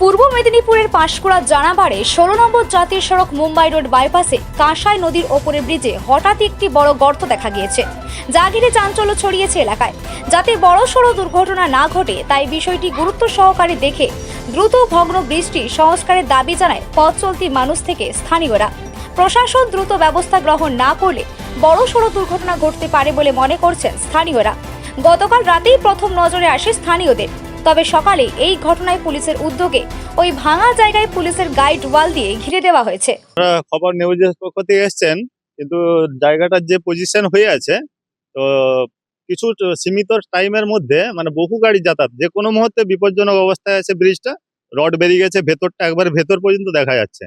পূর্ব মেদিনীপুরের পাঁশকুড়া জানাবাড়ে ষোলো নম্বর জাতীয় সড়ক মুম্বাই রোড বাইপাসে কাঁসাই নদীর ওপরের ব্রিজে হঠাৎ একটি বড় গর্ত দেখা গিয়েছে। যা ঘিরে চাঞ্চল্য ছড়িয়েছে এলাকায়। যাতে বড় সড়ো দুর্ঘটনা না ঘটে, তাই বিষয়টি গুরুত্ব সহকারে দেখে দ্রুত ভগ্ন ব্রিজটি সংস্কারের দাবি জানায় পথ চলতি মানুষ থেকে স্থানীয়রা। প্রশাসন দ্রুত ব্যবস্থা গ্রহণ না করলে বড় সড়ো দুর্ঘটনা ঘটতে পারে বলে মনে করছেন স্থানীয়রা। গতকাল রাতেই প্রথম নজরে আসে স্থানীয়দের। তবে সকালে এই ঘটনায় পুলিশের উদ্যোগে ওই ভাঙা জায়গায় পুলিশের গাইড ওয়াল দিয়ে ঘিরে দেওয়া হয়েছে। খবর নিউজের পক্ষ থেকে এসছেন, কিন্তু জায়গাটার যে পজিশন হয়ে আছে, তো কিছু সীমিত টাইমের মধ্যে মানে বহু গাড়ি যাতায়াত, যে কোনো মুহূর্তে বিপজ্জনক অবস্থায় আছে ব্রিজটা রড বেরিয়ে গেছে, ভেতরটা একবার ভেতর পর্যন্ত দেখা যাচ্ছে।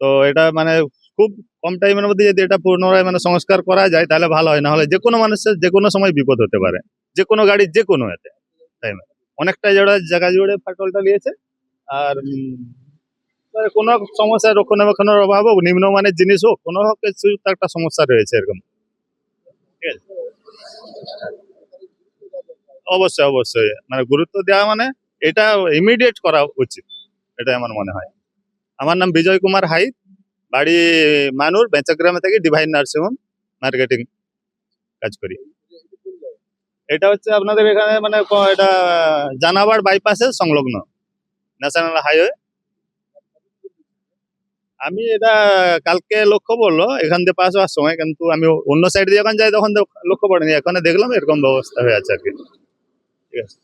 তো এটা মানে খুব কম টাইমের মধ্যে যদি এটা পুনরায় মানে সংস্কার করা যায়, তাহলে ভালো হয়। না হলে যে কোনো মানুষের যে কোনো সময় বিপদ হতে পারে। যে কোনো গাড়ির যে কোনো এতে টাইমে অনেকটা জোড়া জায়গা জুড়ে ফাটলটা নিয়েছে। আর কোনো সমস্যা রক্ষণাবেক্ষণের অভাব হোক, নিম্নমানের জিনিস হোক, কোনো কিছু একটা সমস্যা রয়েছে এরকম। অবশ্যই অবশ্যই। মানে গুরুত্ব দেওয়া মানে এটা ইমিডিয়েট করা উচিত এটা আমার মনে হয়। আমার নাম বিজয় কুমার হাই, বাড়ি মানুর বেঁচাগ্রামে থেকে ডিভাইন নার্সিং হোম মার্কেটিং কাজ করি। এটা হচ্ছে আপনাদের এখানে মানে এটা, জানাবার বাইপাসের সংলগ্ন ন্যাশনাল হাইওয়ে আমি এটা কালকে লক্ষ্য পড়ল এখান দিয়ে পাশ হওয়ার সময়, কিন্তু আমি অন্য সাইড দিয়ে যখন যাই, তখন লক্ষ্য পড়েনি এখানে দেখলাম এরকম ব্যবস্থা হয়ে আছে আর কি। ঠিক আছে।